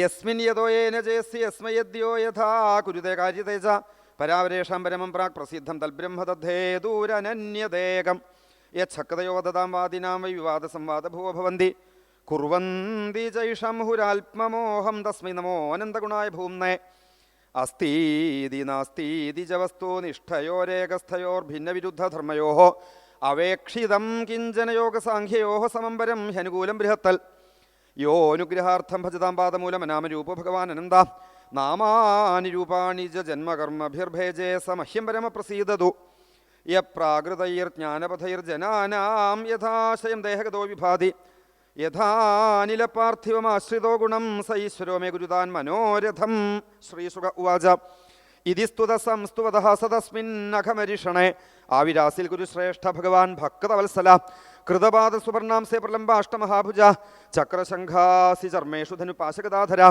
യസ്മിൻ യഥോയേന ജയസി യസ്മയദ്യോ യഥാ കുരുതേ കാര്യതേജ പരാവരേഷാം പരമം പ്രാക് പ്രസിദ്ധം തൽബ്രഹ്മതദ്ധേദൂരനന്യദേകം ദൂരനന്യദേകം. യച്ഛക്തയോ വദതാം വാദിനാം വൈ വിവാദ സംവാദ ഭൂവഭവന്തി ഭവന്തി. കുർവന്തി ചൈഷം ഹുരാത്മമോഹം തസ്മൈ നമോ അനന്തഗുണായ ഭൂംനേ അസ്തീതി നാസ്തീതി ജവസ്തു നിഷ്ഠയോരേകസ്ഥയോർ നിഷ്ഠയോരേകസ്ഥയോർഭിന്നവിരുദ്ധധർമ്മയോ അവേക്ഷിതം കിഞ്ചന യോഗസാഖ്യയോ സമംബരം ഹ്യനുകൂലം ബൃഹത്തൽ. യോ അനുഗ്രഹാർത്ഥം ഭജതാം പാദമൂലം നാമരൂപ ഭഗവാൻ അനന്ത നാമാനി രൂപാണി ച ജന്മകർമ്മഭിർഭേജേ സമഹ്യം പരമപ്രസീദതു. യപ്രാകൃതൈർജ്ഞാനപഥൈർജനാനാം യഥാശയം ദേഹഗതോ വിഭാതി. യഥാനിലപാർത്ഥിവമാശ്രിതോ ഗുണം സ ഈശ്വരോ മേ ഗുരുതാൻ മനോരഥം. ശ്രീസുഖ ഉവാച. ഇതി സ്തുത സംസ്തുവത സതസ്മിന്നഖമരിഷണേ ആവിരാസിൽ ഗുരുശ്രേഷ്ഠ ഭഗവാൻ ഭക്തവത്സല. കൃതപാദ സുവർണാംസേ പ്രലംബാഷ്ടമഹാഭുജ. ചക്രശംഖാസി ചർമ്മേഷു ധനുപാശകദാധര.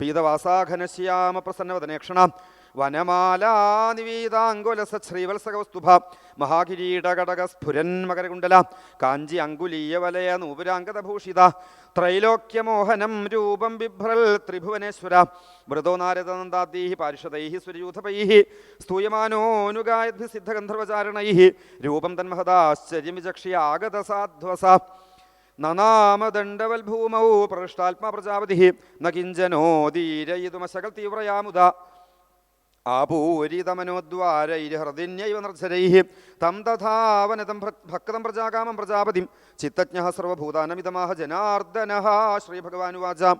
പീതവാസാഘനശ്യാമ പ്രസന്നവദനേക്ഷണ. വനമാലാനിവീതാങ്കുലസ ശ്രീവത്സകൗസ്തുഭ മഹാകിരീടകടക സ്ഫുരൻ മകരകുണ്ടല കാഞ്ചി അങ്കുലീയ വലയ നൂപുരാങ്കതഭൂഷിത ത്രൈലോക്യമോഹനം രൂപം ബിഭ്രൽ ത്രിഭുവനേശ്വര മൃദോ നാരദനന്ദാദീ പാരിഷദൈ സുരയൂഥപൈ സ്തൂയമാനോനുഗായദ്ഭി സിദ്ധഗന്ധർവചാരണൈ രൂപം തന്മഹദാശ്ചര്യം ആഗത ആഗതസാധ്വസ നനാമദണ്ഡവൽഭൂമൗ പ്രകൃഷ്ടാത്മാ പ്രജാപതി ന കിഞ്ചനോദീരയിതുമശകൽ തീവ്രയാമുദ ആപൂരിതമനോദ്വാരൈർഹൃദിന്യൈവ തം തഥാവനതം ഭക്തം പ്രജാകാമം പ്രജാപതിം. ചിത്തജ്ഞ സർവഭൂതാനമിതമാഹ ജനാർദ്ദന. ശ്രീഭഗവാനുവാച.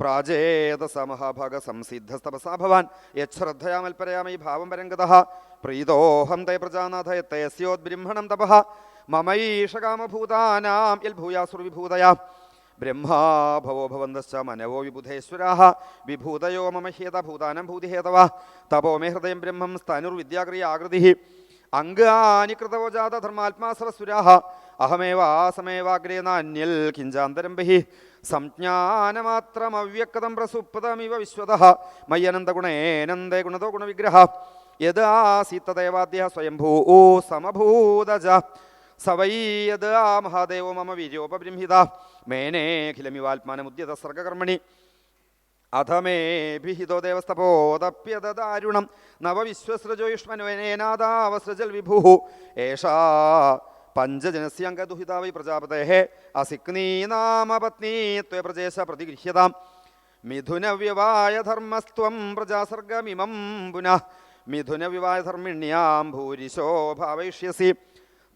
പ്രാജേത സമഹ സംസിദ്ധസ്തപസാ ഭവാൻ. യച്ഛ്രദ്ധയാമൽപരയാമൈ ഭാവം പരംഗത. പ്രീതോഹം തേ പ്രജാനാഥ യസ്യോദ്ബ്രഹ്മണം തപ. മമൈഷകാമഭൂതാനാം യൽഭൂയാസുർവിഭൂതയാ. ബ്രഹ്മാ ഭവോ ഭവന്തശ്ച മനവോ വിബുധേശ്വരാഹ. വിഭൂതയോ മമ ഹേത ഭൂതാനം ഭൂതിഹേതവ തപോ മേ ഹൃദയം ബ്രഹ്മം സ്തനുർവിദ്യാക്രിയ ആകൃതി. അംഗ ആനികൃതവോ ജാത ധർമാത്മാ അഹമേവ നാന്യൽ കിഞ്ചാന്തരം ബഹി സംജ്ഞാനമാത്രമവ്യക്തം പ്രസുപ്തമിവ വിശ്വതഃ. മയ്യനന്തഗുണേനന്ദേ ഗുണതോ ഗുണവിഗ്രഹ. യദാസീത്തദേവാദ്യ സ്വയംഭൂ സമഭൂതജ. സ വൈ യത് ആ മഹാദേവോ മമ വീര്യോപബ്രംഹിത മേനേഖിലമിവാത്മാനമുദ്യത സർഗകർമ്മണി അഥ മേ ഭിഹിതോ ദേവസ്തപോതപ്യദാരുണം നവവിശ്വസൃജോയുഷ്മനുവേനാദാവസൃജൽ വിഭു ഏഷാ പഞ്ചജനസ്യംഗദുഹിതാവൈ പ്രജാപതേ അസിക്നീ നാമ പത്നീ പ്രജേശ പ്രതിഗൃഹ്യതാം. മിഥുനവ്യവായധർമ്മസ്ത്വം പ്രജാസർഗമിമം പുനഃ. മിഥുനവിവാഹധർമ്മിണ്യാം ഭൂരിശോ ഭാവയിഷ്യസി.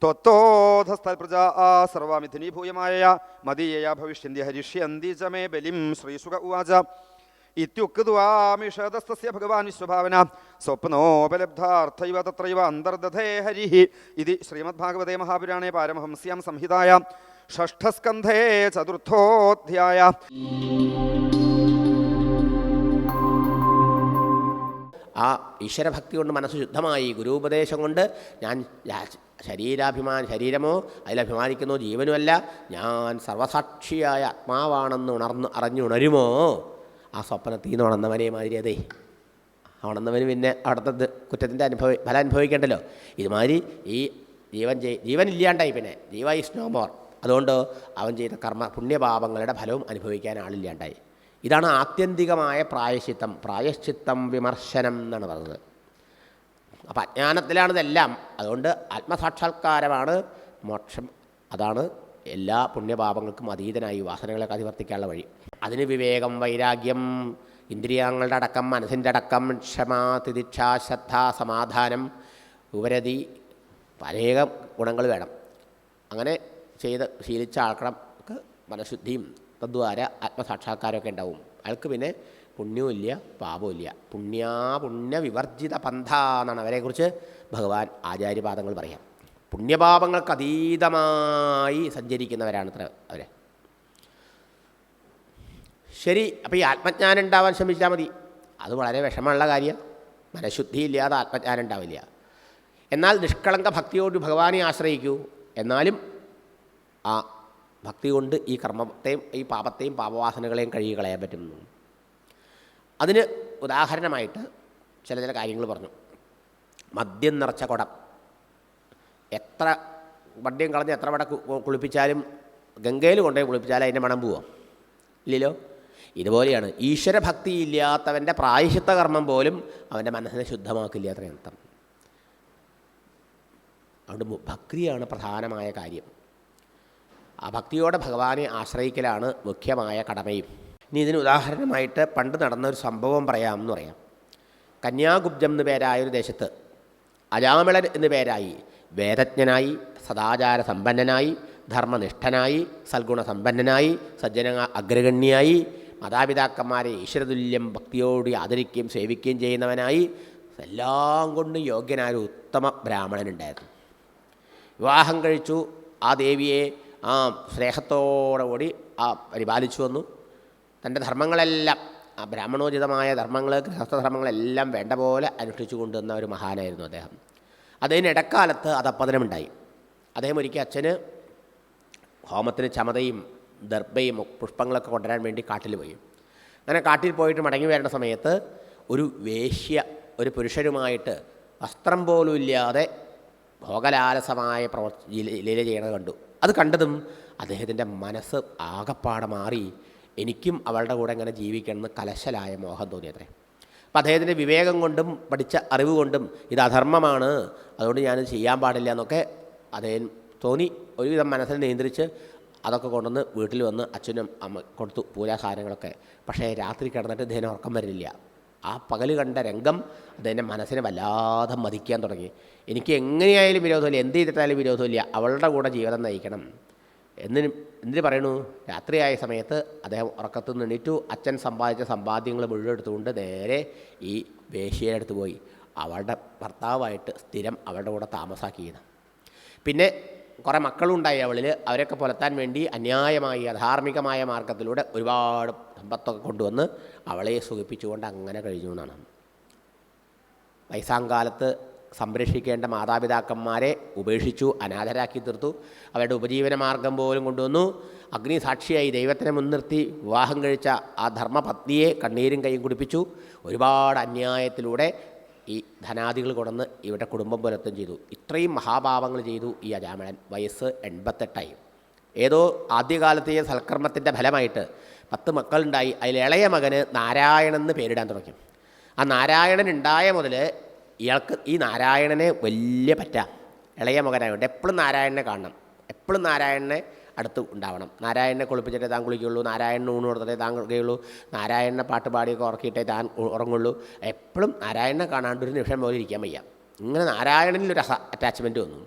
ത്വത്തോധസ്ഥൽപ്രജാ ആ സർവാമിഥുനീഭൂയമായ മദീയയാ ഭവിഷ്യന്തി ഹരിഷ്യന്തി ച മേ ബലിം ശ്രീസുഖ ഉവാച. ഇത്യുക്വാമിഷതസ്തസ്യ ഭഗവാൻ വിശ്വഭാവന. സ്വപ്നോപലബ്ധാർത്ഥൈവ തത്രൈവ അന്തർദധേ ഹരിഃ. ഇതി ശ്രീമദ്ഭാഗവതേ മഹാപുരാണേ പാരമഹംസ്യാം സംഹിതായ ഷഷ്ഠസ്കന്ധേ ചതുർത്ഥോധ്യായ. ആ ഈശ്വരഭക്തി കൊണ്ട് മനസ്സ് ശുദ്ധമായി ഗുരുപദേശം കൊണ്ട് ഞാൻ ശരീരാഭിമാൻ ശരീരമോ അതിലഭിമാനിക്കുന്നോ ജീവനുമല്ല ഞാൻ സർവസാക്ഷിയായ ആത്മാവാണെന്ന് ഉണർന്ന് അറിഞ്ഞുണരുമോ? ആ സ്വപ്നത്തിൽ നിന്ന് ഉണർന്നവനെ മാതിരി അതേ. ഉണർന്നവന് പിന്നെ അവിടുത്തെ കുറ്റത്തിന്റെ അനുഭവ ഫലം അനുഭവിക്കേണ്ടല്ലോ. ഇതുമാതിരി ഈ ജീവൻ ചെയ് ജീവൻ ഇല്ലാണ്ടായി പിന്നെ. Jeeva is no more. അതുകൊണ്ട് അവൻ ചെയ്ത കർമ്മ പുണ്യപാപങ്ങളുടെ ഫലവും അനുഭവിക്കാൻ ആളില്ലാണ്ടായി. ഇതാണ് ആത്യന്തികമായ പ്രായശ്ചിത്തം. പ്രായശ്ചിത്തം വിമർശനം എന്നാണ് പറഞ്ഞത്. അപ്പം അജ്ഞാനത്തിലാണിതെല്ലാം അതുകൊണ്ട് ആത്മസാക്ഷാത്കാരമാണ് മോക്ഷം. അതാണ് എല്ലാ പുണ്യപാപങ്ങൾക്കും അതീതനായി വാസനകളെ അതിവർത്തിക്കാനുള്ള വഴി. അതിന് വിവേകം വൈരാഗ്യം ഇന്ദ്രിയങ്ങളുടെ അടക്കം മനസ്സിന്റെ അടക്കം ക്ഷമ തിദിക്ഷ ശ്രദ്ധ സമാധാനം ഉപരതി അനേകം ഗുണങ്ങൾ വേണം. അങ്ങനെ ചെയ്ത് ശീലിച്ച ആൾക്കാർക്ക് മനഃശുദ്ധിയും തദ്വാര ആത്മസാക്ഷാത്കാരമൊക്കെ ഉണ്ടാവും. അയാൾക്ക് പിന്നെ പുണ്യവും ഇല്ല പാപവും ഇല്ല. പുണ്യാ പുണ്യവിവർജിത പന്ഥ എന്നാണ് അവരെക്കുറിച്ച് ഭഗവാൻ ആചാര്യപാദങ്ങൾ പറയാം. പുണ്യപാപങ്ങൾക്ക് അതീതമായി സഞ്ചരിക്കുന്നവരാണ് അത്ര അവർ ശരി അപ്പോൾ ഈ ആത്മജ്ഞാനം ഉണ്ടാവാൻ ശ്രമിച്ചാൽ മതി. അത് വളരെ വിഷമമുള്ള കാര്യം. മനഃശുദ്ധി ഇല്ലാതെ ആത്മജ്ഞാനം ഉണ്ടാവില്ല. എന്നാൽ നിഷ്കളങ്ക ഭക്തിയോട് ഭഗവാനെ ആശ്രയിക്കൂ. എന്നാലും ആ ഭക്തി കൊണ്ട് ഈ കർമ്മത്തെയും ഈ പാപത്തെയും പാപവാസനകളെയും കഴുകി കളയാൻ പറ്റുന്നു. അതിന് ഉദാഹരണമായിട്ട് ചില ചില കാര്യങ്ങൾ പറഞ്ഞു. മദ്യം നിറച്ച കുടം. എത്ര മദ്യം കളഞ്ഞ് എത്ര വട കുളിപ്പിച്ചാലും ഗംഗയിൽ കൊണ്ടുപോയി കുളിപ്പിച്ചാലും അതിന്റെ മണം പോവാം. ഇല്ലല്ലോ? ഇതുപോലെയാണ്. ഈശ്വരഭക്തി ഇല്ലാത്തവന്റെ പ്രായശിത്ത കർമ്മം പോലും അവന്റെ മനസ്സിനെ ശുദ്ധമാക്കില്ല അർത്ഥം അതുകൊണ്ട് ഭക്തിയാണ് പ്രധാനമായ കാര്യം. ആ ഭക്തിയോടെ ഭഗവാനെ ആശ്രയിക്കലാണ് മുഖ്യമായ കടമയും. ഇനി ഇതിന് ഉദാഹരണമായിട്ട് പണ്ട് നടന്ന ഒരു സംഭവം പറയാമെന്ന് പറയാം. കന്യാഗുബ്ജം എന്നു പേരായ ഒരു ദേശത്ത് അജാമിളൻ എന്നു പേരായി വേദജ്ഞനായി സദാചാര സമ്പന്നനായി ധർമ്മനിഷ്ഠനായി സൽഗുണസമ്പന്നനായി സജ്ജന അഗ്രഗണ്യായി മാതാപിതാക്കന്മാരെ ഈശ്വരതുല്യം ഭക്തിയോട് ആദരിക്കുകയും സേവിക്കുകയും ചെയ്യുന്നവനായി എല്ലാം കൊണ്ടും യോഗ്യനായ ഒരു ഉത്തമ ബ്രാഹ്മണനുണ്ടായിരുന്നു. വിവാഹം കഴിച്ചു. ആ ദേവിയെ ആ സ്നേഹത്തോടു കൂടി ആ പരിപാലിച്ചു വന്നു. തന്റെ ധർമ്മങ്ങളെല്ലാം ആ ബ്രാഹ്മണോചിതമായ ധർമ്മങ്ങൾ ഗൃഹസ്ഥധർമ്മങ്ങളെല്ലാം വേണ്ട പോലെ അനുഷ്ഠിച്ചു കൊണ്ടുവന്ന ഒരു മഹാനായിരുന്നു അദ്ദേഹം. അതിന് ഇടക്കാലത്ത് അതപ്പതനമുണ്ടായി അദ്ദേഹം ഒരിക്കൽ അച്ഛന് ഹോമത്തിന് ചമതയും ദർഭയും പുഷ്പങ്ങളൊക്കെ കൊണ്ടുവരാൻ വേണ്ടി കാട്ടിൽ പോയി. അങ്ങനെ കാട്ടിൽ പോയിട്ട് മടങ്ങി വരുന്ന സമയത്ത് ഒരു വേശ്യ ഒരു പുരുഷരുമായിട്ട് വസ്ത്രം പോലും ഇല്ലാതെ ഭോഗലാലസമായ പ്രവർത്തി ലീല- ലീല ചെയ്യണത് കണ്ടു. അത് കണ്ടതും അദ്ദേഹത്തിന്റെ മനസ്സ് ആകപ്പാടെ മാറി. എനിക്കും അവളുടെ കൂടെ ഇങ്ങനെ ജീവിക്കണമെന്ന് കലശലായ മോഹം തോന്നിയത്രേ. അപ്പം അദ്ദേഹത്തിന്റെ വിവേകം കൊണ്ടും പഠിച്ച അറിവ് കൊണ്ടും ഇത് അധർമ്മമാണ്. അതുകൊണ്ട് ഞാനിത് ചെയ്യാൻ പാടില്ല എന്നൊക്കെ അദ്ദേഹം തോന്നി. ഒരുവിധം മനസ്സിനെ നിയന്ത്രിച്ച് അതൊക്കെ കൊണ്ടുവന്ന് വീട്ടിൽ വന്ന് അച്ഛനും അമ്മ കൊടുത്തു പൂജാ സാധനങ്ങളൊക്കെ. പക്ഷേ രാത്രി കിടന്നിട്ട് ഇദ്ദേഹം ഉറക്കം വരില്ല ആ പകൽ കണ്ട രംഗം അതെന്റെ മനസ്സിനെ വല്ലാതെ മതിക്കാൻ തുടങ്ങി. എനിക്ക് എങ്ങനെയായാലും വിരോധമില്ല എന്ത് ചെയ്തിട്ടായാലും വിരോധമില്ല അവളുടെ കൂടെ ജീവിതം നയിക്കണം. എന്നിന് എന്തിനു പറയണു? രാത്രിയായ സമയത്ത് അദ്ദേഹം ഉറക്കത്തു നിന്ന് എണീറ്റു. അച്ഛൻ സമ്പാദിച്ച സമ്പാദ്യങ്ങൾ മുഴുവൻ എടുത്തുകൊണ്ട് നേരെ ഈ വേശ്യയുടെ അടുത്ത് പോയി. അവളുടെ ഭർത്താവായിട്ട് സ്ഥിരം അവളുടെ കൂടെ താമസാക്കിയത് പിന്നെ കുറേ മക്കളുണ്ടായി അവളിൽ അവരൊക്കെ പുലർത്താൻ വേണ്ടി അന്യായമായി അധാർമികമായ മാർഗത്തിലൂടെ ഒരുപാട് സമ്പത്തൊക്കെ കൊണ്ടുവന്ന് അവളെ സുഖിപ്പിച്ചുകൊണ്ട് അങ്ങനെ കഴിഞ്ഞു എന്നാണ്. വയസ്സാങ്കാലത്ത് സംരക്ഷിക്കേണ്ട മാതാപിതാക്കന്മാരെ ഉപേക്ഷിച്ചു അനാഥരാക്കി തീർത്തു. അവരുടെ ഉപജീവന മാർഗം പോലും കൊണ്ടുവന്നു. അഗ്നിസാക്ഷിയായി ദൈവത്തിനെ മുൻനിർത്തി വിവാഹം കഴിച്ച ആ ധർമ്മപത്നിയെ കണ്ണീരും കൈയും കുടിപ്പിച്ചു. ഒരുപാട് അന്യായത്തിലൂടെ ഈ ധനാദികൾ കൊണ്ടുവന്ന് ഇവരുടെ കുടുംബം പുലർത്തും ചെയ്തു. ഇത്രയും മഹാഭാവങ്ങൾ ചെയ്തു ഈ അജാമഴൻ വയസ്സ് എൺപത്തെട്ടായി ഏതോ ആദ്യകാലത്തെ സൽക്കർമ്മത്തിന്റെ ഫലമായിട്ട് പത്ത് മക്കളുണ്ടായി. അതിൽ ഇളയ മകന് നാരായണൻ എന്ന് പേരിടാൻ തുടങ്ങി. ആ നാരായണൻ ഉണ്ടായ മുതൽ ഇയാൾക്ക് ഈ നാരായണനെ വലിയ പറ്റ. ഇളയ മകനായതുകൊണ്ട് എപ്പോഴും നാരായണനെ കാണണം. എപ്പോഴും നാരായണനെ അടുത്ത് ഉണ്ടാവണം. നാരായണനെ കുളിപ്പിച്ചിട്ടേ താൻ കുളിക്കുകയുള്ളൂ. നാരായണന് ഊണ് കൊടുത്തിട്ടേ താൻ കുളിക്കുകയുള്ളൂ. നാരായണനെ പാട്ട് പാടിയൊക്കെ ഉറക്കിയിട്ടേ താൻ ഉറങ്ങുള്ളൂ. എപ്പോഴും നാരായണനെ കാണാണ്ട് ഒരു നിമിഷം പോലും ഇരിക്കാൻ വയ്യ. ഇങ്ങനെ നാരായണനിലൊരു അറ്റാച്ച്മെന്റ് വന്നു.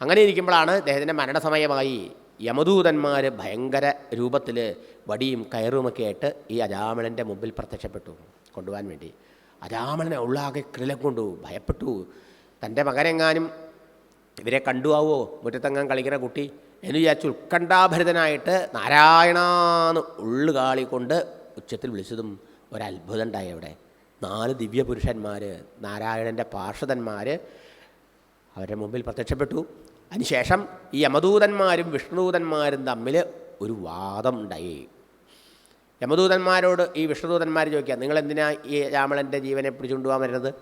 അങ്ങനെ ഇരിക്കുമ്പോഴാണ് അദ്ദേഹത്തിന്റെ മരണസമയമായി യമദൂതന്മാർ ഭയങ്കര രൂപത്തിൽ വടിയും കയറുമൊക്കെ ആയിട്ട് ഈ അരാമണന്റെ മുമ്പിൽ പ്രത്യക്ഷപ്പെട്ടു കൊണ്ടുപോകാൻ വേണ്ടി. അജാമളനെ ഉള്ളാകെ കിളിലം കൊണ്ടു ഭയപ്പെട്ടു. തന്റെ മകനെങ്ങാനും ഇവരെ കണ്ടുവാവോ? മുറ്റത്തെങ്ങാൻ കളിക്കുന്ന കുട്ടി? എന്ന് വിചാരിച്ചു ഉത്കണ്ഠാഭരിതനായിട്ട് നാരായണാന്ന് ഉള്ളുകാളിക്കൊണ്ട് ഉച്ചത്തിൽ വിളിച്ചതും ഒരത്ഭുതം ഉണ്ടായി അവിടെ. നാല് ദിവ്യപുരുഷന്മാർ നാരായണന്റെ പാർഷദന്മാർ അവരുടെ മുമ്പിൽ പ്രത്യക്ഷപ്പെട്ടു. അതിനുശേഷം ഈ യമദൂതന്മാരും വിഷ്ണുദൂതന്മാരും തമ്മിൽ ഒരു വാദം ഉണ്ടായി. യമദൂതന്മാരോട് ഈ വിഷ്ണുദൂതന്മാർ ചോദിക്കുക നിങ്ങൾ എന്തിനാ ഈ രാമളന്റെ ജീവനെ പിടിച്ചുകൊണ്ടുപോകാൻ വരുന്നത്?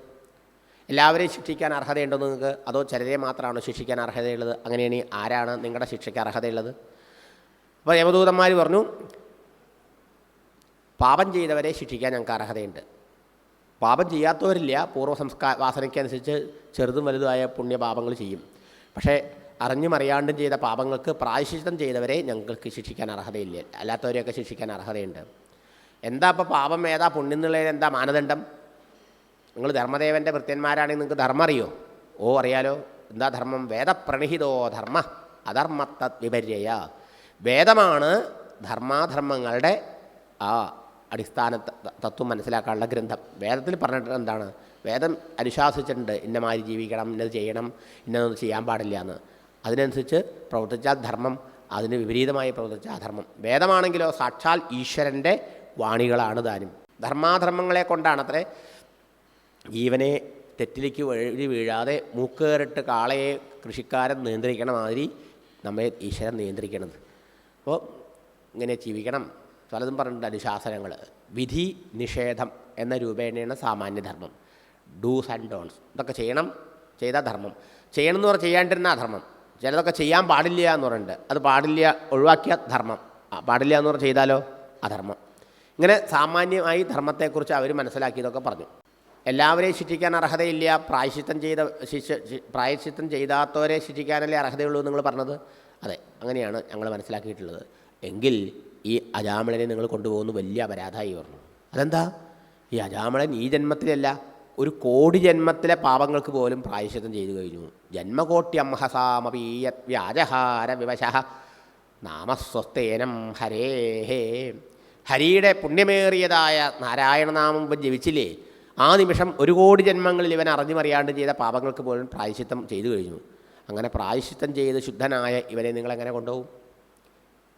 എല്ലാവരെയും ശിക്ഷിക്കാൻ അർഹതയുണ്ടോ നിങ്ങൾക്ക്? അതോ ചിലരെ മാത്രമാണോ ശിക്ഷിക്കാൻ അർഹതയുള്ളത്? അങ്ങനെയാണെങ്കിൽ ആരാണ് നിങ്ങളുടെ ശിക്ഷയ്ക്ക് അർഹതയുള്ളത്? അപ്പോൾ യമദൂതന്മാർ പറഞ്ഞു പാപം ചെയ്തവരെ ശിക്ഷിക്കാൻ ഞങ്ങൾക്ക് അർഹതയുണ്ട്. പാപം ചെയ്യാത്തവരില്ല പൂർവ സംസ്കാര വാസനയ്ക്കനുസരിച്ച് ചെറുതും വലുതുമായ പുണ്യപാപങ്ങൾ ചെയ്യും. പക്ഷേ അറിഞ്ഞും അറിയാണ്ടും ചെയ്ത പാപങ്ങൾക്ക് പ്രായശിഷ്ടം ചെയ്തവരെ ഞങ്ങൾക്ക് ശിക്ഷിക്കാൻ അർഹതയില്ല. അല്ലാത്തവരെയൊക്കെ ശിക്ഷിക്കാൻ അർഹതയുണ്ട്. എന്താ ഇപ്പോൾ പാപം? ഏതാ പുണ്യം എന്നുള്ളതിന് എന്താ മാനദണ്ഡം? നിങ്ങൾ ധർമ്മദേവന്റെ ഭൃത്യന്മാരാണെങ്കിൽ നിങ്ങൾക്ക് ധർമ്മം അറിയോ? ഓ അറിയാലോ. എന്താ ധർമ്മം? വേദപ്രണിഹിതോ ധർമ്മ അധർമ്മത്തത് വിപര്യയ. വേദമാണ് ധർമാധർമ്മങ്ങളുടെ ആ അടിസ്ഥാന തത്വം മനസ്സിലാക്കാനുള്ള ഗ്രന്ഥം. വേദത്തിൽ പറഞ്ഞിട്ട് എന്താണ്? വേദം അനുശാസിച്ചിട്ടുണ്ട്. ഇന്നമാതിരി ജീവിക്കണം ഇന്നത് ചെയ്യണം ഇന്നതൊന്നും ചെയ്യാൻ പാടില്ല എന്ന്. അതിനനുസരിച്ച് പ്രവർത്തിച്ചാൽ ധർമ്മം അതിന് വിപരീതമായി പ്രവർത്തിച്ച അധർമ്മം. വേദമാണെങ്കിലോ സാക്ഷാൽ ഈശ്വരന്റെ വാണികളാണ് താനും ധർമാധർമ്മങ്ങളെ കൊണ്ടാണത്രേ ജീവനെ തെറ്റിലേക്ക് വഴി വീഴാതെ മൂക്കേറിട്ട് കാളയെ കൃഷിക്കാരൻ നിയന്ത്രിക്കണ മാതിരി നമ്മെ ഈശ്വരൻ നിയന്ത്രിക്കണത്. അപ്പോൾ ഇങ്ങനെ ജീവിക്കണം. പലതും പറഞ്ഞിട്ടുണ്ട് അനുശാസനങ്ങൾ. വിധി നിഷേധം എന്ന രൂപേണയാണ് സാമാന്യധർമ്മം. Dos and don'ts. ഇതൊക്കെ ചെയ്യണം ചെയ്ത ധർമ്മം. ചെയ്യണമെന്ന് പറഞ്ഞാൽ ചെയ്യാണ്ടിരുന്ന അധർമ്മം. ചിലതൊക്കെ ചെയ്യാൻ പാടില്ല എന്ന് പറയുന്നുണ്ട് അത് പാടില്ല ഒഴിവാക്കിയ ധർമ്മം. പാടില്ല എന്ന് പറഞ്ഞാൽ ചെയ്താലോ? അധർമ്മം. ഇങ്ങനെ സാമാന്യമായി ധർമ്മത്തെക്കുറിച്ച് അവർ മനസ്സിലാക്കിയതൊക്കെ പറഞ്ഞു. എല്ലാവരെയും ശിക്ഷിക്കാൻ അർഹതയില്ല. പ്രായശിത്തം ചെയ്ത ശിക്ഷ പ്രായശിത്തം ചെയ്താത്തവരെ ശിക്ഷിക്കാനല്ലേ അർഹതയുള്ളൂ നിങ്ങൾ പറഞ്ഞത്? അതെ അങ്ങനെയാണ് ഞങ്ങൾ മനസ്സിലാക്കിയിട്ടുള്ളത്. എങ്കിൽ ഈ അജാമിളനെ നിങ്ങൾ കൊണ്ടുപോകുന്ന വലിയ അപരാധമായി പറഞ്ഞു. അതെന്താ? ഈ അജാമിളൻ ഈ ജന്മത്തിലല്ല ഒരു കോടി ജന്മത്തിലെ പാപങ്ങൾക്ക് പോലും പ്രായശ്ചിത്തം ചെയ്തു കഴിഞ്ഞു. ജന്മകോട്യംഹസാമപീയത് വ്യാജഹാര വിവശ. നാമസ്വസ്തേനം ഹരേഹേ ഹരിയുടെ പുണ്യമേറിയതായ നാരായണനാമം ഇപ്പം ജപിച്ചില്ലേ? ആ നിമിഷം ഒരു കോടി ജന്മങ്ങളിൽ ഇവൻ അറിഞ്ഞുമറിയാണ്ട് ചെയ്ത പാപങ്ങൾക്ക് പോലും പ്രായശ്ചിത്തം ചെയ്തു കഴിഞ്ഞു. അങ്ങനെ പ്രായശ്ചിത്തം ചെയ്ത് ശുദ്ധനായ ഇവനെ നിങ്ങൾ എങ്ങനെ കൊണ്ടുപോകും?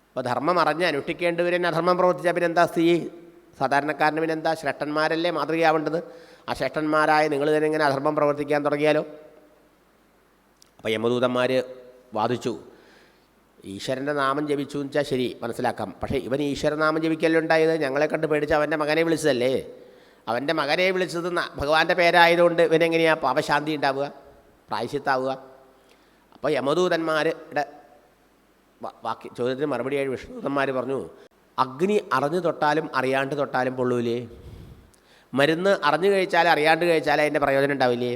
അപ്പോൾ ധർമ്മം അറിഞ്ഞ് അനുഷ്ഠിക്കേണ്ടവരെ അധർമ്മം പ്രവർത്തിച്ചാൽ പിന്നെ എന്താ സ്ഥിതി സാധാരണക്കാരന് പിന്നെ എന്താ ശ്രേഷ്ഠന്മാരല്ലേ മാതൃകയാവേണ്ടത്. ആ ശ്രേഷ്ഠന്മാരായ നിങ്ങൾ തന്നെ ഇങ്ങനെ അധർമ്മം പ്രവർത്തിക്കാൻ തുടങ്ങിയാലോ? അപ്പോൾ യമദൂതന്മാർ വാദിച്ചു ഈശ്വരന്റെ നാമം ജപിച്ചു എന്ന് വെച്ചാൽ ശരി മനസ്സിലാക്കാം. പക്ഷേ ഇവൻ ഈശ്വരനാമം ജപിക്കലോ ഉണ്ടായത്? ഞങ്ങളെ കണ്ട് പേടിച്ച് അവന്റെ മകനെ വിളിച്ചതല്ലേ? അവന്റെ മകനെ വിളിച്ചത് ഭഗവാന്റെ പേരായതുകൊണ്ട് ഇവനെങ്ങനെയാണ് പാപശാന്തി ഉണ്ടാവുക പ്രായശ്യത്താവുക അപ്പോൾ യമദൂതന്മാരുടെ വാക്യ ചോദ്യത്തിന് മറുപടിയായി വിഷ്ണുദന്മാർ പറഞ്ഞു അഗ്നി അറിഞ്ഞു തൊട്ടാലും അറിയാണ്ട് തൊട്ടാലും പൊള്ളൂലേ? മരുന്ന് അറിഞ്ഞു കഴിച്ചാൽ അറിയാണ്ട് കഴിച്ചാൽ അതിന്റെ പ്രയോജനം ഉണ്ടാവില്ലേ?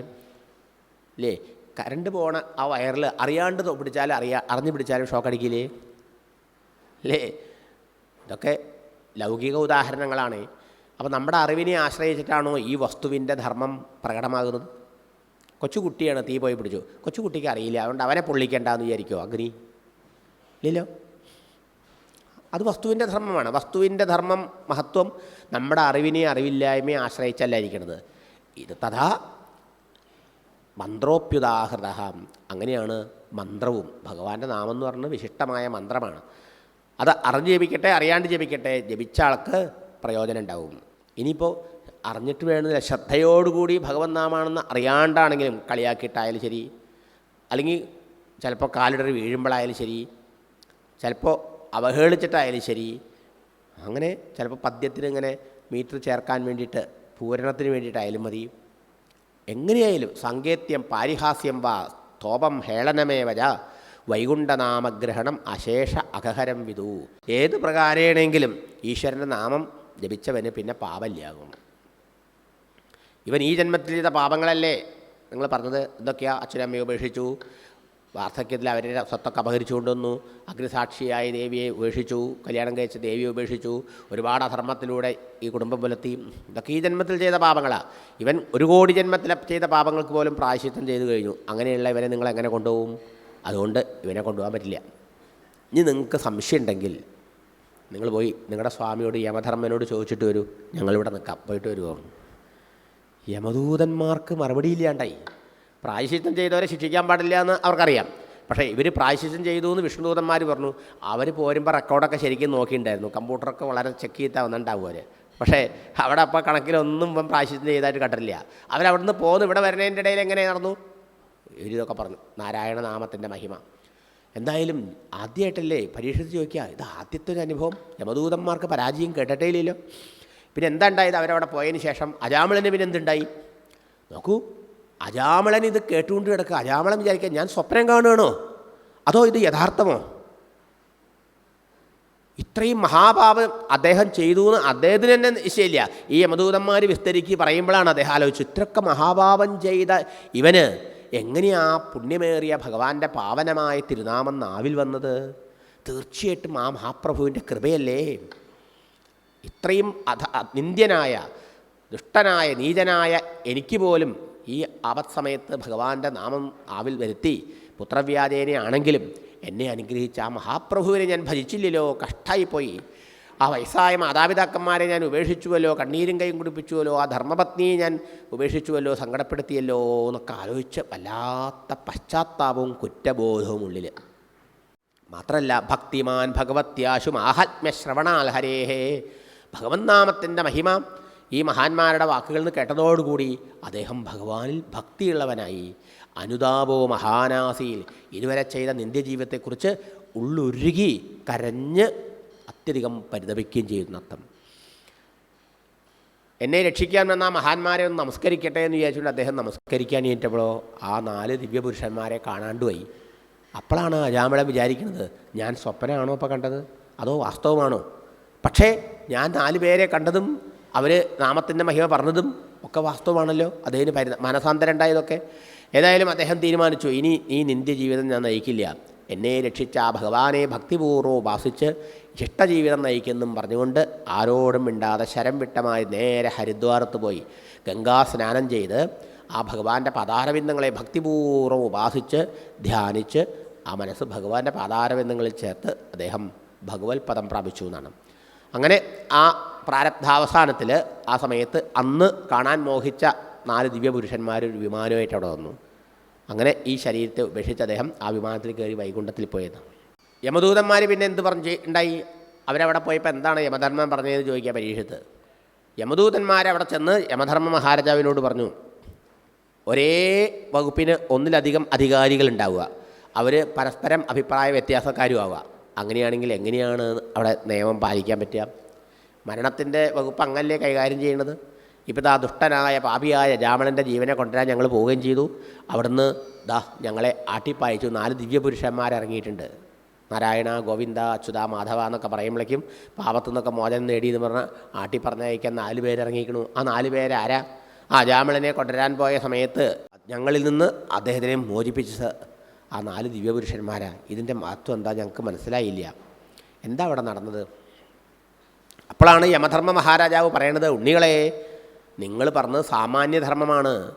അല്ലേ കറണ്ട് പോണ ആ വയറിൽ അറിയാണ്ട് പിടിച്ചാൽ അറിയാ അറിഞ്ഞു പിടിച്ചാലും ഷോക്ക് അടിക്കില്ലേ? അല്ലേ ഇതൊക്കെ ലൗകിക ഉദാഹരണങ്ങളാണ്. അപ്പോൾ നമ്മുടെ അറിവിനെ ആശ്രയിച്ചിട്ടാണോ ഈ വസ്തുവിന്റെ ധർമ്മം പ്രകടമാകുന്നത്? കൊച്ചുകുട്ടിയാണ് തീ പോയി പിടിച്ചു. കൊച്ചുകുട്ടിക്ക് അറിയില്ല. അതുകൊണ്ട് അവനെ പൊള്ളിക്കേണ്ടെന്ന് വിചാരിക്കുമോ അഗ്നി? ഇല്ലല്ലോ? അത് വസ്തുവിന്റെ ധർമ്മമാണ്. വസ്തുവിന്റെ ധർമ്മം മഹത്വം നമ്മുടെ അറിവിനെ അറിവില്ലായ്മയെ ആശ്രയിച്ചല്ല ഇരിക്കുന്നത് ഇത് തഥാ മന്ത്രോപ്യുദാഹൃത അങ്ങനെയാണ് മന്ത്രവും. ഭഗവാന്റെ നാമം എന്ന് പറയുന്നത് വിശിഷ്ടമായ മന്ത്രമാണ്. അത് അറിഞ്ഞ് ജപിക്കട്ടെ അറിയാണ്ട് ജപിക്കട്ടെ ജപിച്ച ആൾക്ക് പ്രയോജനം ഉണ്ടാവും. ഇനിയിപ്പോൾ അറിഞ്ഞിട്ട് വേണമെന്നില്ല ശ്രദ്ധയോടുകൂടി ഭഗവത് നാമാണെന്ന് അറിയാണ്ടാണെങ്കിലും കളിയാക്കിയിട്ടായാലും ശരി. അല്ലെങ്കിൽ ചിലപ്പോൾ കാലിടറി വീഴുമ്പോഴായാലും ശരി. ചിലപ്പോൾ അവഹേളിച്ചിട്ടായാലും ശരി. അങ്ങനെ ചിലപ്പോൾ പദ്യത്തിന് ഇങ്ങനെ മീറ്റർ ചേർക്കാൻ വേണ്ടിയിട്ട് പൂരണത്തിന് വേണ്ടിയിട്ടായാലും മതി. എങ്ങനെയായാലും സങ്കേത്യം പാരിഹാസ്യം വാ സ്തോപം ഹേളനമേവജ വൈകുണ്ഠനാമഗ്രഹണം അശേഷ അകഹരം വിതു ഏത് പ്രകാരേണെങ്കിലും ഈശ്വരന്റെ നാമം ജപിച്ചവന് പിന്നെ പാപല്യാകും. ഇവൻ ഈ ജന്മത്തിൽ ചെയ്ത പാപങ്ങളല്ലേ? നിങ്ങൾ പറഞ്ഞത് എന്തൊക്കെയാ അച്ഛനമ്മയെ ഉപേക്ഷിച്ചു. വാർദ്ധക്യത്തിൽ അവരെ സ്വത്തൊക്കെ അപഹരിച്ചു കൊണ്ടുവന്നു അഗ്നിസാക്ഷിയായ ദേവിയെ ഉപേക്ഷിച്ചു. കല്യാണം കഴിച്ച ദേവിയെ ഉപേക്ഷിച്ചു. ഒരുപാട് അധർമ്മത്തിലൂടെ ഈ കുടുംബം പുലർത്തി. ഇതൊക്കെ ഈ ജന്മത്തിൽ ചെയ്ത പാപങ്ങളാണ് ഇവൻ ഒരു കോടി ജന്മത്തിൽ ചെയ്ത പാപങ്ങൾക്ക് പോലും പ്രായശ്ചിത്തം ചെയ്തു കഴിഞ്ഞു. അങ്ങനെയുള്ള ഇവനെ നിങ്ങൾ എങ്ങനെ കൊണ്ടുപോകും? അതുകൊണ്ട് ഇവനെ കൊണ്ടുപോകാൻ പറ്റില്ല. ഇനി നിങ്ങൾക്ക് സംശയം ഉണ്ടെങ്കിൽ നിങ്ങൾ പോയി നിങ്ങളുടെ സ്വാമിയോട് യമധർമ്മനോട് ചോദിച്ചിട്ട് വരൂ. ഞങ്ങളിവിടെ നിൽക്കാം. പോയിട്ട് വരുമോ യമദൂതന്മാർക്ക് മറുപടിയില്ലാണ്ടായി പ്രായശ്ചിത്തം ചെയ്തവരെ ശിക്ഷിക്കാൻ പാടില്ല എന്ന് അവർക്കറിയാം. പക്ഷേ ഇവർ പ്രായശിത്തം ചെയ്തു എന്ന് വിഷ്ണുദൂതന്മാർ പറഞ്ഞു. അവർ പോരുമ്പോൾ റെക്കോർഡൊക്കെ ശരിക്കും നോക്കിയിട്ടുണ്ടായിരുന്നു. കമ്പ്യൂട്ടറൊക്കെ വളരെ ചെക്ക് ചെയ്താൽ വന്നിട്ടുണ്ടാവും അവർ പക്ഷേ അവിടെ അപ്പോൾ കണക്കിലൊന്നും ഇപ്പം പ്രായശിത്തം ചെയ്തായിട്ട് കണ്ടില്ല അവരവിടുന്ന് പോകുന്നു ഇവിടെ വരുന്നതിന്റെ ഇടയിൽ എങ്ങനെ നടന്നു? ഇവരിതൊക്കെ പറഞ്ഞു. നാരായണ നാമത്തിന്റെ മഹിമ. എന്തായാലും ആദ്യമായിട്ടല്ലേ പരീക്ഷിച്ച് ചോദിക്കുക. ഇത് ആദ്യത്തെ ഒരു അനുഭവം. യമദൂതന്മാർക്ക് പരാജയം കേട്ടിട്ടേ ഇല്ലല്ലോ പിന്നെ എന്താ ഉണ്ടായത്? അവരവിടെ പോയതിന് ശേഷം അജാമിളിന് പിന്നെ എന്തുണ്ടായി നോക്കൂ. അജാമിളൻ ഇത് കേട്ടുകൊണ്ട് കിടക്കുക അജാമളൻ വിചാരിക്കുക ഞാൻ സ്വപ്നം കാണുകയാണോ അതോ ഇത് യഥാർത്ഥമോ? ഇത്രയും മഹാഭാപം അദ്ദേഹം ചെയ്തു എന്ന് അദ്ദേഹത്തിന് തന്നെ നിശ്ചയില്ല ഈ യമദൂതന്മാർ വിസ്തരിക്ക് പറയുമ്പോഴാണ് അദ്ദേഹം ആലോചിച്ചു ഇത്രയൊക്കെ മഹാഭാപം ചെയ്ത ഇവന് എങ്ങനെയാ പുണ്യമേറിയ ഭഗവാന്റെ പാവനമായ തിരുനാമം നാവിൽ വന്നത്? തീർച്ചയായിട്ടും ആ മഹാപ്രഭുവിന്റെ കൃപയല്ലേ? ഇത്രയും അധ നിന്ദ്യനായ ദുഷ്ടനായ നീചനായ എനിക്ക് പോലും ഈ ആപത് സമയത്ത് ഭഗവാന്റെ നാമം ആവിൽ വരുത്തി പുത്രവ്യാജേനെ ആണെങ്കിലും എന്നെ അനുഗ്രഹിച്ച ആ മഹാപ്രഭുവിനെ ഞാൻ ഭജിച്ചില്ലല്ലോ കഷ്ടായിപ്പോയി. ആ വയസ്സായ മാതാപിതാക്കന്മാരെ ഞാൻ ഉപേക്ഷിച്ചുവല്ലോ കണ്ണീരും കൈയും കുടിപ്പിച്ചുവല്ലോ ആ ധർമ്മപത്നിയെ ഞാൻ ഉപേക്ഷിച്ചുവല്ലോ സങ്കടപ്പെടുത്തിയല്ലോ എന്നൊക്കെ ആലോചിച്ച് വല്ലാത്ത പശ്ചാത്താപവും കുറ്റബോധവും ഉള്ളിൽ. മാത്രമല്ല ഭക്തിമാൻ ഭഗവത്യാശു മാഹാത്മ്യശ്രവണാൽ ഹരേഹേ. ഭഗവന്നാമത്തിന്റെ മഹിമ ഈ മഹാന്മാരുടെ വാക്കുകളിൽ നിന്ന് കേട്ടതോടുകൂടി അദ്ദേഹം ഭഗവാനിൽ ഭക്തിയുള്ളവനായി അനുതാപോ മഹാനാസിയിൽ ഇതുവരെ ചെയ്ത നിന്ദ്യജീവിതത്തെക്കുറിച്ച് ഉള്ളുരുകി കരഞ്ഞ് അത്യധികം പരിതപിക്കുകയും ചെയ്യുന്ന എന്നെ രക്ഷിക്കാൻ വന്ന ആ മഹാന്മാരെ ഒന്ന് നമസ്കരിക്കട്ടെ എന്ന് വിചാരിച്ചുകൊണ്ട് അദ്ദേഹം നമസ്കരിക്കാൻ ഏറ്റപ്പോഴോ ആ നാല് ദിവ്യപുരുഷന്മാരെ കാണാണ്ടുപോയി അപ്പോഴാണ് അജാമിളൻ വിചാരിക്കുന്നത് ഞാൻ സ്വപ്നമാണോ ഇപ്പോൾ കണ്ടത്? അതോ വാസ്തവമാണോ? പക്ഷേ ഞാൻ നാല് പേരെ കണ്ടതും അവർ നാമത്തിന്റെ മഹിമ പറഞ്ഞതും ഒക്കെ വാസ്തവമാണല്ലോ. അദ്ദേഹത്തിന് പരി മനസാന്തരം ഉണ്ടായതൊക്കെ. ഏതായാലും അദ്ദേഹം തീരുമാനിച്ചു ഇനി ഈ നിന്ദ്യ ജീവിതം ഞാൻ നയിക്കില്ല. എന്നെ രക്ഷിച്ച ആ ഭഗവാനെ ഭക്തിപൂർവം ഉപാസിച്ച് ശിഷ്ടജീവിതം നയിക്കുന്നും പറഞ്ഞുകൊണ്ട് ആരോടും മിണ്ടാതെ ശരം വിട്ടമായി നേരെ ഹരിദ്വാരത്ത് പോയി. ഗംഗാ സ്നാനം ചെയ്ത് ആ ഭഗവാന്റെ പാതാരബിന്ദങ്ങളെ ഭക്തിപൂർവം ഉപാസിച്ച് ധ്യാനിച്ച് ആ മനസ്സ് ഭഗവാന്റെ പാതാരബിന്ദങ്ങളിൽ ചേർത്ത് അദ്ദേഹം ഭഗവത് പദം പ്രാപിച്ചു എന്നാണ്. അങ്ങനെ ആ പ്രാരബ്ധാവസാനത്തിൽ ആ സമയത്ത് അന്ന് കാണാൻ മോഹിച്ച നാല് ദിവ്യപുരുഷന്മാർ ഒരു വിമാനമായിട്ട് അവിടെ വന്നു. അങ്ങനെ ഈ ശരീരത്തെ ഉപേക്ഷിച്ച് അദ്ദേഹം ആ വിമാനത്തിൽ കയറി വൈകുണ്ഠത്തിൽ പോയത്. യമദൂതന്മാർ പിന്നെ എന്ത് പറഞ്ഞു ഉണ്ടായി? അവരവിടെ പോയപ്പോൾ എന്താണ് യമധർമ്മം പറഞ്ഞതെന്ന് ചോദിക്കുക പരീക്ഷത്ത്. യമദൂതന്മാരവിടെ ചെന്ന് യമധർമ്മ മഹാരാജാവിനോട് പറഞ്ഞു ഒരേ വകുപ്പിന് ഒന്നിലധികം അധികാരികൾ ഉണ്ടാവുക അവർ പരസ്പരം അഭിപ്രായ വ്യത്യാസക്കാരും ആവുക അങ്ങനെയാണെങ്കിൽ എങ്ങനെയാണ് അവിടെ നിയമം പാലിക്കാൻ പറ്റുക? മരണത്തിന്റെ വകുപ്പ് അങ്ങല്ലേ കൈകാര്യം ചെയ്യുന്നത് ഇപ്പോൾ ദാ ദുഷ്ടനായ പാപിയായ രാവണന്റെ ജീവനെ കൊണ്ടുവരാൻ ഞങ്ങൾ പോവുകയും ചെയ്തു. അവിടുന്ന് ദാ ഞങ്ങളെ ആട്ടിപ്പായച്ചു. നാല് ദിവ്യപുരുഷന്മാരിറങ്ങിയിട്ടുണ്ട് നാരായണ ഗോവിന്ദ അച്യുത മാധവ എന്നൊക്കെ പറയുമ്പോഴേക്കും പാപത്തു നിന്നൊക്കെ മോചനം നേടിയെന്ന് പറഞ്ഞാൽ ആട്ടി പറഞ്ഞയക്കാൻ നാല് പേരിറങ്ങിക്കണു ആ നാല് പേരാരാ ആ രാമളനെ കൊണ്ടുവരാൻ പോയ സമയത്ത് ഞങ്ങളിൽ നിന്ന് അദ്ദേഹത്തിനെ മോചിപ്പിച്ചത് ആ നാല് ദിവ്യപുരുഷന്മാരാണ് ഇതിന്റെ മഹത്വം എന്താ ഞങ്ങൾക്ക് മനസ്സിലായില്ല. എന്താ അവിടെ നടന്നത്? അപ്പോഴാണ് യമധർമ്മ മഹാരാജാവ് പറയണത് ഉണ്ണികളെ നിങ്ങൾ പറഞ്ഞത് സാമാന്യധർമ്മമാണ്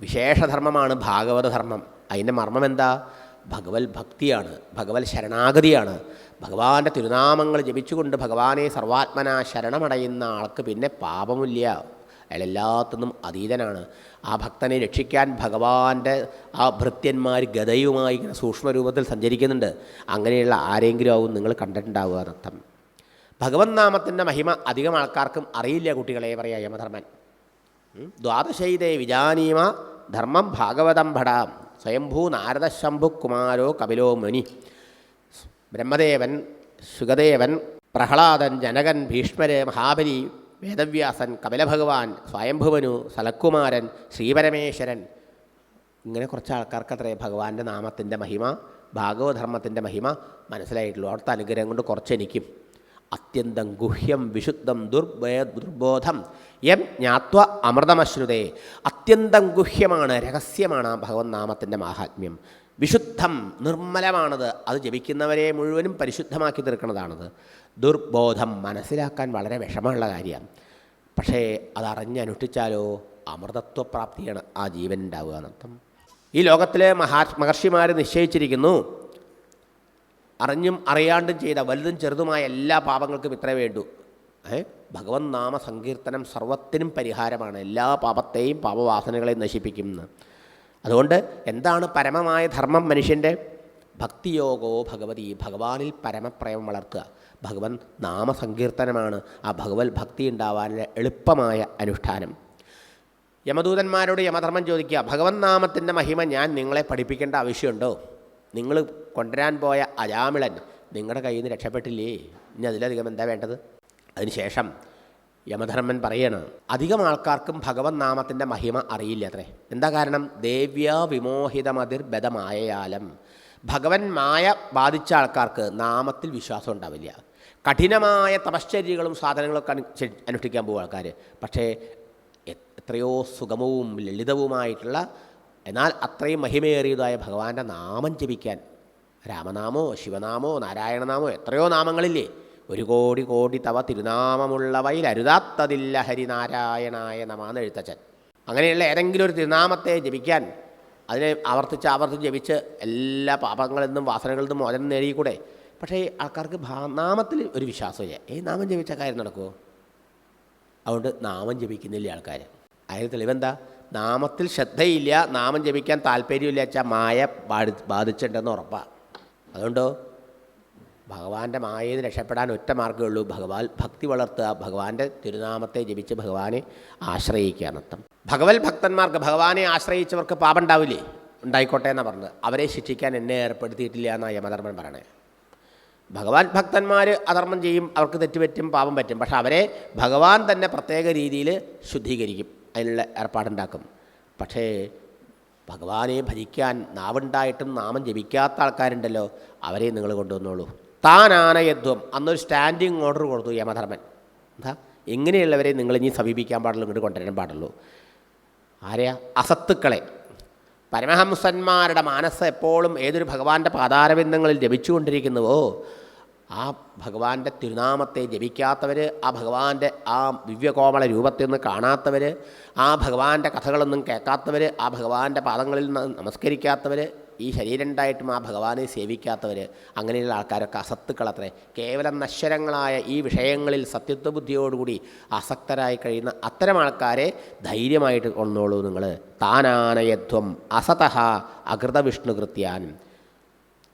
വിശേഷധർമ്മമാണ് ഭാഗവതധർമ്മം അതിന്റെ മർമ്മം എന്താ? ഭഗവത് ഭക്തിയാണ് ഭഗവത് ശരണാഗതിയാണ്. ഭഗവാന്റെ തിരുനാമങ്ങൾ ജപിച്ചുകൊണ്ട് ഭഗവാനെ സർവാത്മന ശരണമടയുന്ന ആൾക്ക് പിന്നെ പാപമില്ല. അയാൾ അതീതനാണ്. ആ ഭക്തനെ രക്ഷിക്കാൻ ഭഗവാന്റെ ആ ഭൃത്യന്മാർ ഗതയുമായി സൂക്ഷ്മരൂപത്തിൽ സഞ്ചരിക്കുന്നുണ്ട്. അങ്ങനെയുള്ള ആരെങ്കിലും ആവും നിങ്ങൾ കണ്ടിട്ടുണ്ടാവുക എന്നർത്ഥം. ഭഗവത് നാമത്തിന്റെ മഹിമ അധികം ആൾക്കാർക്കും അറിയില്ല കുട്ടികളെ പറയാ യമധർമ്മൻ. ദ്വാദശൈതേ വിജാനീമ ധർമ്മം ഭാഗവതം ഭടാം. സ്വയംഭൂ നാരദശംഭു കുമാരോ കപിലോ മുനി. ബ്രഹ്മദേവൻ സുഗദേവൻ പ്രഹ്ലാദൻ ജനകൻ ഭീഷ്മര് മഹാബലി വേദവ്യാസൻ കപിലഭഗവാൻ സ്വയംഭുവനു സലക്കുമാരൻ ശ്രീപരമേശ്വരൻ. ഇങ്ങനെ കുറച്ച് ആൾക്കാർക്ക് അത്രേ ഭഗവാന്റെ നാമത്തിന്റെ മഹിമ ഭാഗവധർമ്മത്തിന്റെ മഹിമ മനസ്സിലായിട്ടുള്ളൂ. അവിടുത്തെ അനുഗ്രഹം കൊണ്ട് കുറച്ചെനിക്കും. അത്യന്തം ഗുഹ്യം വിശുദ്ധം ദുർബേ ദുർബോധം എം ജ്ഞാത്വ അമൃതമശ്രുതേ. അത്യന്തം ഗുഹ്യമാണ് രഹസ്യമാണ് ആ ഭഗവത് നാമത്തിന്റെ മാഹാത്മ്യം. വിശുദ്ധം നിർമ്മലമാണത്. അത് ജപിക്കുന്നവരെ മുഴുവനും പരിശുദ്ധമാക്കി തീർക്കുന്നതാണത്. ദുർബോധം മനസ്സിലാക്കാൻ വളരെ വിഷമമുള്ള കാര്യമാണ് പക്ഷേ അതറിഞ്ഞനുഷ്ഠിച്ചാലോ അമൃതത്വപ്രാപ്തിയാണ് ആ ജീവൻ ഉണ്ടാവുക എന്നർത്ഥം. ഈ ലോകത്തിലെ മഹാ മഹർഷിമാർ നിശ്ചയിച്ചിരിക്കുന്നു അറിഞ്ഞും അറിയാണ്ടും ചെയ്ത വലുതും ചെറുതുമായ എല്ലാ പാപങ്ങൾക്കും ഇത്രേ വേണ്ടു. ഏ? ഭഗവത് നാമ സങ്കീർത്തനം സർവത്തിനും പരിഹാരമാണ്. എല്ലാ പാപത്തെയും പാപവാസനകളെയും നശിപ്പിക്കുന്നു അതുകൊണ്ട് എന്താണ് പരമമായ ധർമ്മം മനുഷ്യന്റെ? ഭക്തിയോഗോ ഭഗവതി ഭഗവാനിൽ പരമപ്രേമം വളർത്തുക. ഭഗവൻ നാമസങ്കീർത്തനമാണ് ആ ഭഗവത് ഭക്തി ഉണ്ടാവാനുള്ള എളുപ്പമായ അനുഷ്ഠാനം. യമദൂതന്മാരോട് യമധർമ്മം ചോദിക്കുക ഭഗവത് നാമത്തിന്റെ മഹിമ ഞാൻ നിങ്ങളെ പഠിപ്പിക്കേണ്ട ആവശ്യമുണ്ടോ? നിങ്ങൾ കൊണ്ടുവരാൻ പോയ അജാമിളൻ നിങ്ങളുടെ കയ്യിൽ നിന്ന് രക്ഷപ്പെട്ടില്ലേ? ഇനി അതിലധികം എന്താ വേണ്ടത്? അതിനുശേഷം യമധർമ്മൻ പറയാണ് അധികം ആൾക്കാർക്കും ഭഗവത് നാമത്തിന്റെ മഹിമ അറിയില്ല അത്രേ. എന്താ കാരണം? ദേവ്യ വിമോഹിതമതിർ ബദമായയാലം. ഭഗവൻ മായ ബാധിച്ച ആൾക്കാർക്ക് നാമത്തിൽ വിശ്വാസം ഉണ്ടാവില്ല. കഠിനമായ തപശ്ചര്യകളും സാധനങ്ങളൊക്കെ അനുഷ്ഠിക്കാൻ പോകും ആൾക്കാർ പക്ഷേ എത്രയോ സുഗമവും ലളിതവുമായിട്ടുള്ള എന്നാൽ അത്രയും മഹിമയേറിയതായ ഭഗവാന്റെ നാമം ജപിക്കാൻ രാമനാമോ ശിവനാമോ നാരായണനാമോ എത്രയോ നാമങ്ങളില്ലേ? ഒരു കോടി കോടി തവ തിരുനാമമുള്ളവയിൽ അരുതാത്തതില്ല ഹരിനാരായണായ നമാന്ന് എഴുത്തച്ഛൻ. അങ്ങനെയുള്ള ഏതെങ്കിലും ഒരു തിരുനാമത്തെ ജപിക്കാൻ അതിനെ ആവർത്തിച്ച് ആവർത്തിച്ച് ജപിച്ച് എല്ലാ പാപങ്ങളിൽ നിന്നും വാസനകളിൽ നിന്നും മോചനം നേടിക്കൂടെ? പക്ഷേ ആൾക്കാർക്ക് നാമത്തിൽ ഒരു വിശ്വാസമില്ല. ഈ നാമം ജപിച്ച കാര്യം നടക്കുമോ അതുകൊണ്ട് നാമം ജപിക്കുന്നില്ല ആൾക്കാർ അതിന് തെളിവെന്താ? നാമത്തിൽ ശ്രദ്ധയില്ല നാമം ജപിക്കാൻ താല്പര്യമില്ല വെച്ചാൽ മായ ബാധി ബാധിച്ചിട്ടുണ്ടെന്ന് ഉറപ്പാണ് അതുകൊണ്ടോ? ഭഗവാന്റെ മായയിൽ രക്ഷപ്പെടാൻ ഒറ്റ മാർഗമേ ഉള്ളൂ. ഭഗവാൻ ഭക്തി വളർത്തുക ഭഗവാന്റെ തിരുനാമത്തെ ജപിച്ച് ഭഗവാനെ ആശ്രയിക്കുക എന്നർത്ഥം ഭഗവത് ഭക്തന്മാർക്ക് ഭഗവാനെ ആശ്രയിച്ചവർക്ക് പാപം ഉണ്ടാവില്ലേ ഉണ്ടായിക്കോട്ടെ എന്നാണ് പറഞ്ഞത്. അവരെ ശിക്ഷിക്കാൻ എന്നെ ഏർപ്പെടുത്തിയിട്ടില്ല എന്നാണ് യമധർമ്മൻ പറയണേ. ഭഗവാൻ ഭക്തന്മാർ അധർമ്മം ചെയ്യും അവർക്ക് തെറ്റുപറ്റും പാപം പറ്റും. പക്ഷെ അവരെ ഭഗവാൻ തന്നെ പ്രത്യേക രീതിയിൽ ശുദ്ധീകരിക്കും. അതിനുള്ള ഏർപ്പാടുണ്ടാക്കും. പക്ഷേ ഭഗവാനെ ഭജിക്കാൻ നാവുണ്ടായിട്ടും നാമം ജപിക്കാത്ത ആൾക്കാരുണ്ടല്ലോ അവരെ നിങ്ങൾ കൊണ്ടുവന്നോളൂ. താനാനയത്വം അന്നൊരു സ്റ്റാൻഡിങ് ഓർഡർ കൊടുത്തു യമധർമ്മൻ. എന്താ? എങ്ങനെയുള്ളവരെ നിങ്ങൾ ഇനി സമീപിക്കാൻ പാടുള്ളൂ ഇങ്ങോട്ട് കൊണ്ടുവരാൻ പാടുള്ളൂ. ആരെയാ? അസത്തുക്കളെ. പരമഹംസന്മാരുടെ മനസ്സ് എപ്പോഴും ഏതൊരു ഭഗവാന്റെ പാതാരബിന്ദങ്ങളിൽ ജപിച്ചുകൊണ്ടിരിക്കുന്നുവോ ആ ഭഗവാന്റെ തിരുനാമത്തെ ജപിക്കാത്തവർ ആ ഭഗവാന്റെ ആ ദിവ്യകോമള രൂപത്തിൽ നിന്ന് കാണാത്തവർ ആ ഭഗവാന്റെ കഥകളൊന്നും കേൾക്കാത്തവർ ആ ഭഗവാന്റെ പാദങ്ങളിൽ നമസ്കരിക്കാത്തവർ ഈ ശരീരം ഉണ്ടായിട്ടും ആ ഭഗവാനെ സേവിക്കാത്തവർ അങ്ങനെയുള്ള ആൾക്കാരൊക്കെ അസത്തുക്കളത്രേ. കേവലം നശ്വരങ്ങളായ ഈ വിഷയങ്ങളിൽ സത്യത്വ ബുദ്ധിയോടുകൂടി അസക്തരായി കഴിയുന്ന അത്തരം ആൾക്കാരെ ധൈര്യമായിട്ട് കൊന്നോളൂ നിങ്ങൾ താനാനയത്വം അസതഹ അകൃതവിഷ്ണുകൃത്യാനും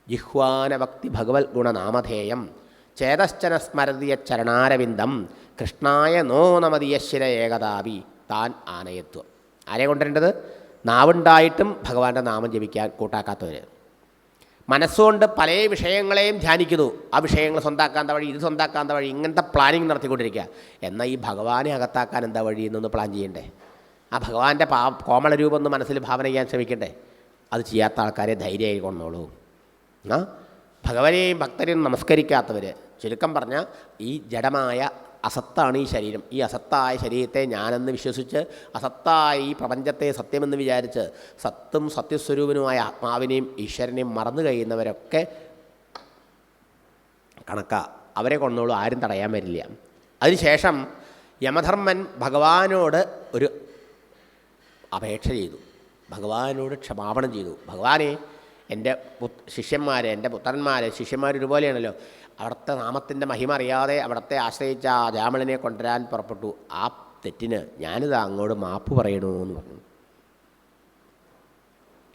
ജിഹ്വാനഭക്തി ഭഗവത് ഗുണനാമധേയം ചേതശ്ചന സ്മരതിയ ചരണാരവിന്ദം. കൃഷ്ണായ നോ നമതിയശ്വര ഏകതാപി. താൻ ആനയത്വം ആരെ കൊണ്ടുവരേണ്ടത്? നാവുണ്ടായിട്ടും ഭഗവാന്റെ നാമം ജപിക്കാൻ കൂട്ടാക്കാത്തവർ മനസ്സുകൊണ്ട് പല വിഷയങ്ങളെയും ധ്യാനിക്കുന്നു. ആ വിഷയങ്ങൾ സ്വന്താക്കാൻ വഴി? ഇത് സ്വന്താക്കാൻ വഴി? ഇങ്ങനത്തെ പ്ലാനിങ് നടത്തിക്കൊണ്ടിരിക്കുക. എന്നാൽ ഈ ഭഗവാനെ അകത്താക്കാൻ എന്താ വഴി എന്നൊന്ന് പ്ലാൻ ചെയ്യണ്ടേ? ആ ഭഗവാന്റെ പാ കോമള രൂപം ഒന്ന് മനസ്സിൽ ഭാവന ചെയ്യാൻ ശ്രമിക്കണ്ടേ? അത് ചെയ്യാത്ത ആൾക്കാരെ ധൈര്യമായി കൊണ്ടോളൂ ആ ഭഗവനെയും ഭക്തരെയും നമസ്കരിക്കാത്തവർ ചുരുക്കം പറഞ്ഞാൽ ഈ ജഡമായ അസത്താണ് ഈ ശരീരം. ഈ അസത്തായ ശരീരത്തെ ഞാനെന്ന് വിശ്വസിച്ച് അസത്തായ ഈ പ്രപഞ്ചത്തെ സത്യമെന്ന് വിചാരിച്ച് സത്തും സത്യസ്വരൂപനുമായ ആത്മാവിനെയും ഈശ്വരനെയും മറന്നു കഴിയുന്നവരൊക്കെ കണക്കാ. അവരെ കൊണ്ടോളൂ ആരും തടയാൻ വരില്ല. അതിനുശേഷം യമധർമ്മൻ ഭഗവാനോട് ഒരു അപേക്ഷ ചെയ്തു. ഭഗവാനോട് ക്ഷമാപണം ചെയ്തു. ഭഗവാനെ എന്റെ ശിഷ്യന്മാരെ എന്റെ പുത്രന്മാർ ശിഷ്യന്മാർ ഒരുപോലെയാണല്ലോ. അവിടുത്തെ നാമത്തിന്റെ മഹിമ അറിയാതെ അവിടുത്തെ ആശ്രയിച്ച ആ രാമളിനെ കൊണ്ടുവരാൻ പുറപ്പെട്ടു. ആ തെറ്റിന് ഞാനിത് അങ്ങോട്ട് മാപ്പ് പറയണു എന്ന് പറഞ്ഞു.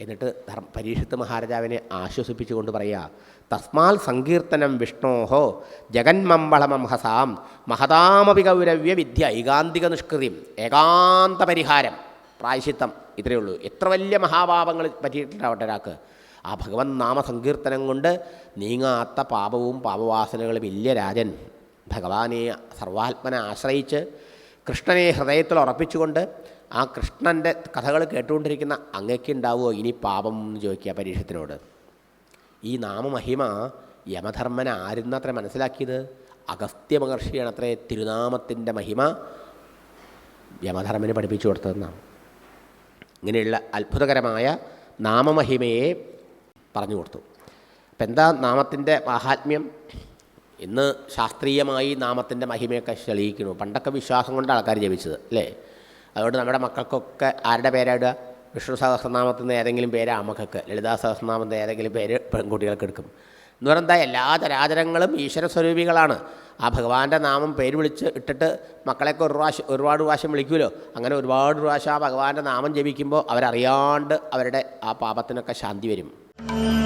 എന്നിട്ട് ധർമ്മ പരീക്ഷത്ത് മഹാരാജാവിനെ ആശ്വസിപ്പിച്ചുകൊണ്ട് പറയുക തസ്മാൽ സങ്കീർത്തനം വിഷ്ണോഹോ ജഗന്മമ്പളമംഹസാം മഹതാമപി ഗൗരവ്യ വിദ്യ ഏകാന്തിക നിഷ്കൃതിം ഏകാന്ത പരിഹാരം പ്രായശിത്തം ഇത്രയേ ഉള്ളൂ. എത്ര വലിയ മഹാഭാവങ്ങൾ പറ്റിയിട്ടുണ്ടാവട്ടെ ഒരാൾക്ക്. ആ ഭഗവൻ നാമസങ്കീർത്തനം കൊണ്ട് നീങ്ങാത്ത പാപവും പാപവാസനകളും ഇല്ല രാജൻ. ഭഗവാനെ സർവാത്മനെ ആശ്രയിച്ച് കൃഷ്ണനെ ഹൃദയത്തിൽ ഉറപ്പിച്ചുകൊണ്ട് ആ കൃഷ്ണന്റെ കഥകൾ കേട്ടുകൊണ്ടിരിക്കുന്ന അങ്ങയ്ക്കുണ്ടാവുമോ ഇനി പാപം എന്ന് ചോദിക്കുക പരീക്ഷത്തിനോട്. ഈ നാമമഹിമ യമധർമ്മനെ ആരുന്നത്ര മനസ്സിലാക്കിയത്? അഗസ്ത്യ മഹർഷിയാണ് അത്രേ തിരുനാമത്തിന്റെ മഹിമ യമധർമ്മന് പഠിപ്പിച്ചു കൊടുത്തതെന്നാണ്. ഇങ്ങനെയുള്ള അത്ഭുതകരമായ നാമമഹിമയെ പറഞ്ഞു കൊടുത്തു അപ്പം എന്താ നാമത്തിന്റെ മാഹാത്മ്യം? ഇന്ന് ശാസ്ത്രീയമായി നാമത്തിന്റെ മഹിമയൊക്കെ തെളിയിക്കുന്നു. പണ്ടൊക്കെ വിശ്വാസം കൊണ്ട് ആൾക്കാർ ജപിച്ചത് അല്ലേ? അതുകൊണ്ട് നമ്മുടെ മക്കൾക്കൊക്കെ ആരുടെ പേരാടുക വിഷ്ണു സഹസ്രനാമത്തിൽ നിന്ന് ഏതെങ്കിലും പേര് അമ്മക്കൊക്കെ ലളിതാ സഹസ്രനാമത്തിൽ ഏതെങ്കിലും പേര് പെൺകുട്ടികൾക്ക് എടുക്കും. എന്ന് പറയുന്നത് എല്ലാ ചരാചരങ്ങളും ഈശ്വര സ്വരൂപികളാണ് ആ ഭഗവാന്റെ നാമം പേര് വിളിച്ച് ഇട്ടിട്ട് മക്കളെയൊക്കെ ഒരു പ്രാവശ്യം ഒരുപാട് പ്രാവശ്യം വിളിക്കുമല്ലോ. അങ്ങനെ ഒരുപാട് പ്രാവശ്യം ആ ഭഗവാന്റെ നാമം ജപിക്കുമ്പോൾ അവരറിയാണ്ട് അവരുടെ ആ പാപത്തിനൊക്കെ ശാന്തി വരും. Música